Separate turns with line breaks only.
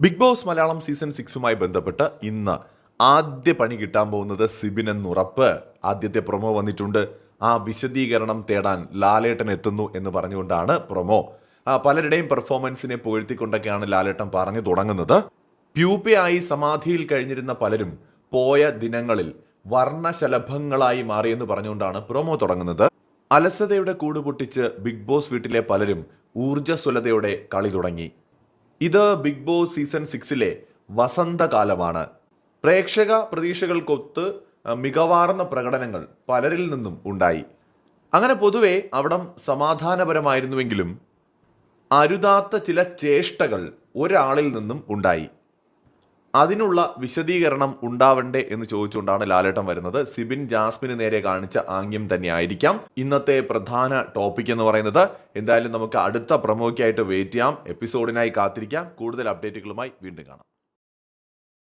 Big Boss Malayalam season സിക്സുമായി ബന്ധപ്പെട്ട് ഇന്ന് ആദ്യ പണി കിട്ടാൻ പോകുന്നത് സിബിൻ എന്നുറപ്പ്. ആദ്യത്തെ പ്രൊമോ വന്നിട്ടുണ്ട്. ആ വിശദീകരണം തേടാൻ ലാലേട്ടൻ എത്തുന്നു എന്ന് പറഞ്ഞുകൊണ്ടാണ് പ്രൊമോ. പലരുടെയും പെർഫോമൻസിനെ പുകഴ്ത്തിക്കൊണ്ടൊക്കെയാണ് ലാലേട്ടൻ പറഞ്ഞു തുടങ്ങുന്നത്. പ്യൂപ്പയായി സമാധിയിൽ കഴിഞ്ഞിരുന്ന പലരും പോയ ദിനങ്ങളിൽ വർണശലഭങ്ങളായി മാറിയെന്ന് പറഞ്ഞുകൊണ്ടാണ് പ്രൊമോ തുടങ്ങുന്നത്. അലസതയുടെ കൂട് പൊട്ടിച്ച് ബിഗ് ബോസ് വീട്ടിലെ പലരും ഊർജസ്വലതയോടെ കളി തുടങ്ങി. ഇത് ബിഗ് ബോസ് സീസൺ സിക്സിലെ വസന്തകാലമാണ്. പ്രേക്ഷക പ്രതീക്ഷകൾക്കൊത്ത് മികവാർന്ന പ്രകടനങ്ങൾ പലരിൽ നിന്നും ഉണ്ടായി. അങ്ങനെ പൊതുവെ അവിടം സമാധാനപരമായിരുന്നുവെങ്കിലും അരുതാത്ത ചില ചേഷ്ടകൾ ഒരാളിൽ നിന്നും ഉണ്ടായി. അതിനുള്ള വിശദീകരണം ഉണ്ടാവണ്ടേ എന്ന് ചോദിച്ചുകൊണ്ടാണ് ലാലേട്ടൻ വരുന്നത്. സിബിൻ ജാസ്മിന് നേരെ കാണിച്ച ആംഗ്യം തന്നെയായിരിക്കാം. ഇന്നത്തെ പ്രധാന ടോപ്പിക് എന്ന് പറയുന്നത്. എന്തായാലും നമുക്ക് അടുത്ത പ്രമോക്കായിട്ട് വെയിറ്റ് ചെയ്യാം. എപ്പിസോഡിനായി കാത്തിരിക്കാം. കൂടുതൽ അപ്ഡേറ്റുകളുമായി വീണ്ടും കാണാം.